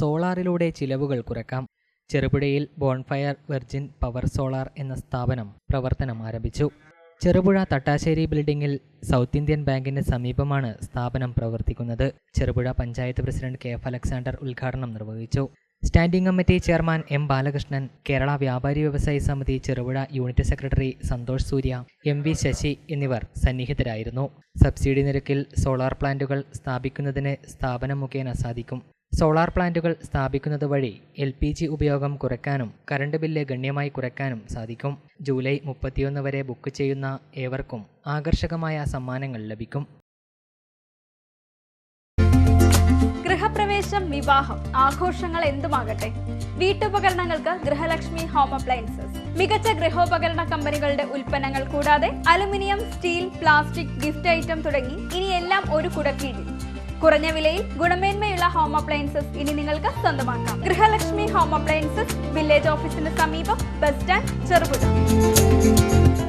സോളാറിലൂടെ ചിലവുകൾ കുറക്കാം. ചെറുപുഴയിൽ ബോൺഫയർ വെർജിൻ പവർ സോളാർ എന്ന സ്ഥാപനം പ്രവർത്തനം ആരംഭിച്ചു. ചെറുപുഴ തട്ടാശ്ശേരി ബിൽഡിംഗിൽ സൗത്ത് ഇന്ത്യൻ ബാങ്കിന് സമീപമാണ് സ്ഥാപനം പ്രവർത്തിക്കുന്നത്. Cherupuzha panchayat president K F Alexander ഉദ്ഘാടനം നിർവഹിച്ചു. Standing committee chairman M Balakrishnan Kerala Vyapari Vyavasayi Samithi Cherupuzha unit secretary Santhosh Surya M V Sasi എന്നിവർ സന്നിഹിതരായിരുന്നു. സബ്സിഡി നിരക്കിൽ സോളാർ പ്ലാന്റുകൾ സ്ഥാപിക്കുന്നതിന് സ്ഥാപനം മുഖേന സാധിക്കും. സോളാർ പ്ലാന്റുകൾ സ്ഥാപിക്കുന്നത് വഴി എൽ പി ജി ഉപയോഗം കുറയ്ക്കാനും കറണ്ട് ബില്ല് ഗണ്യമായി കുറയ്ക്കാനും സാധിക്കും. ജൂലൈ മുപ്പത്തിയൊന്ന് വരെ ബുക്ക് ചെയ്യുന്ന ഏവർക്കും ആകർഷകമായ സമ്മാനങ്ങൾ ലഭിക്കും. ഗൃഹപ്രവേശം വിവാഹം. ആഘോഷങ്ങൾ എന്തുമാകട്ടെ? വീട്ടുപകരണങ്ങൾക്ക് ഗൃഹലക്ഷ്മി ഹോം അപ്ലയൻസസ്. മികച്ച ഗൃഹോപകരണ കമ്പനികളുടെ ഉൽപ്പന്നങ്ങൾ കൂടാതെ aluminium steel plastic gift item തുടങ്ങി ഇനിയെല്ലാം ഒരു കുടക്കീഴിൽ. കുറഞ്ഞ വിലയിൽ ഗുണമേന്മയുള്ള ഹോം അപ്ലയൻസസ് ഇനി നിങ്ങൾക്ക് സ്വന്തമാക്കാം. ഗൃഹലക്ഷ്മി ഹോം അപ്ലയൻസസ് വില്ലേജ് ഓഫീസിന് സമീപം ബസ് സ്റ്റാൻഡ് ചെറുപുഴ.